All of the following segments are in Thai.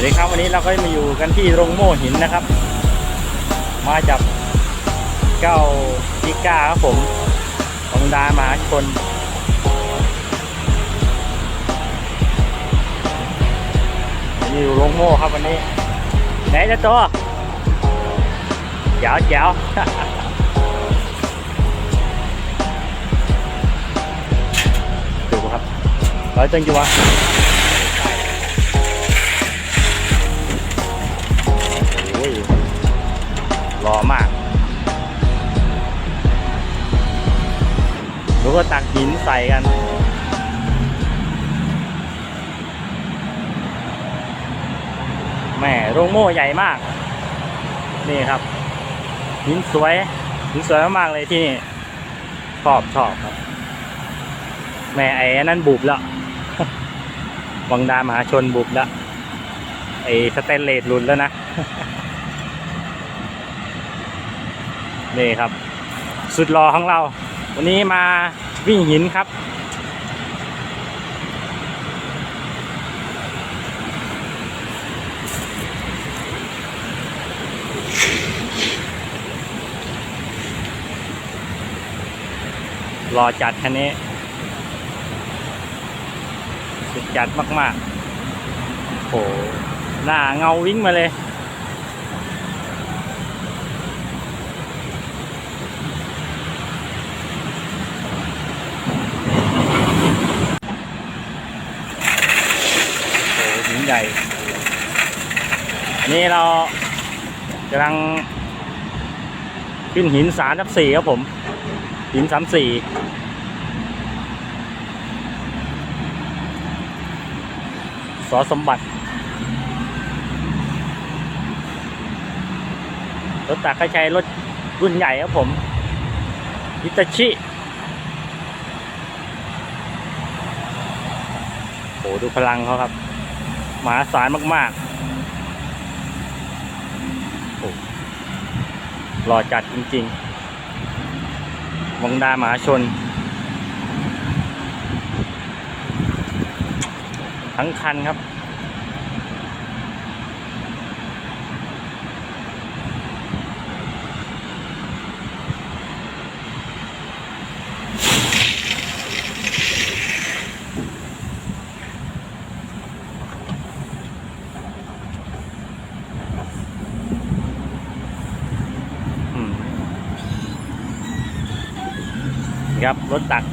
วัสดีครับวันนี้เราก็มาอยู่กันที่โรงโม่หินนะครับ มาจากเก้าจิก้าครับผมของดามหาชนอยู่โรงโม่ครับวันนี้ ไหนจะตัวเจ๋วเจ๋วดูครับร้อยจังจีว รอมากดูก็ตักหินใส่กันแหม่โรงโม่ใหญ่มาก นี่ครับ หินสวย หินสวยมากๆเลยที่นี่ชอบชอบครับ แม่ไอ้นนั้นบุบแล้ววังดามหาชนบุบแล้วไอ้สเตนเลสหลุดแล้วนะ นี่ครับ สุดรอของเรา วันนี้มาวิ่งหินครับ รอจัดคันนี้ สุดจัดมากๆโหหน้าเงาวิ่งมาเลย โหหิน ใหญ่นนี้เรากำลังขึ้นหินสามทับสี่ครับผม หินสามสี่สอสมบัติรถตักกระชัยรถรุ่นใหญ่ครับผมฮิตาชิโหดูพลังเขาครับ หมาสารมากๆโอ้หล่อจัดจริงๆวังดาหมาชน ทั้งคันครับ ครับ รถตัก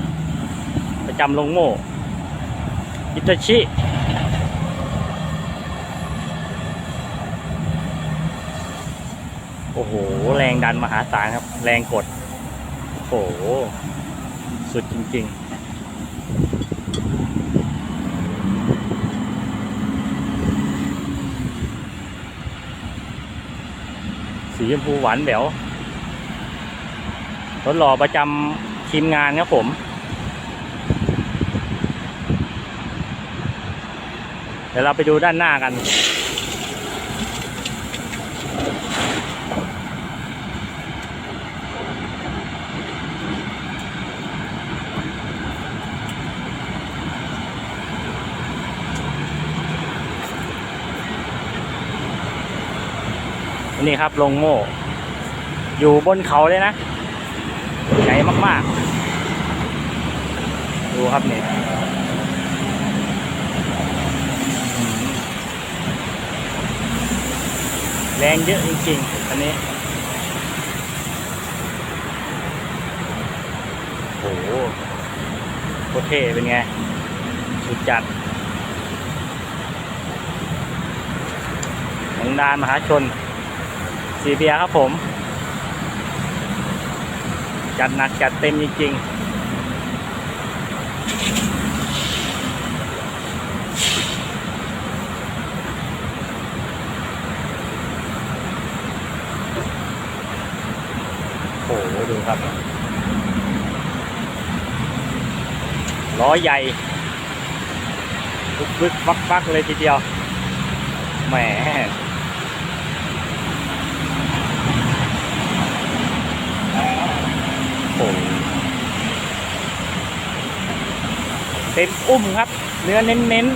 ประจำลงโม่อิตาชิ โอ้โห แรงดันมหาศาลครับ แรงกด โอ้โห สุดจริง ๆสีชมพูหวานแหววรถหล่อประจำ ทีมงานครับผม เดี๋ยวเราไปดูด้านหน้ากัน นี่ครับลงโม่ อยู่บนเขาเลยนะ ใหญ่มากๆ ดูครับนี่แรงเยอะจริงๆ อันนี้โหโคเทเป็นไง สุดจัดของดานมหาชนสีเบียครับผม จัดหนักจัดเต็มจริงๆโอ้โหดูครับล้อใหญ่บึกๆฟักเลยทีเดียวแหม โหเต็มอุ้มครับ เนื้อเน้นเน้น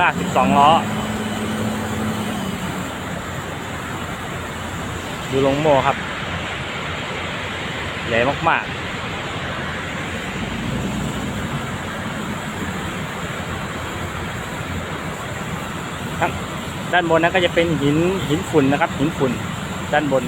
ลาก12 ล้อ ดูลงโมครับ ใหญ่มาก ๆ ด้านบนนั้นก็จะเป็นหินหินฝุ่นนะครับ หินฝุ่นด้านบน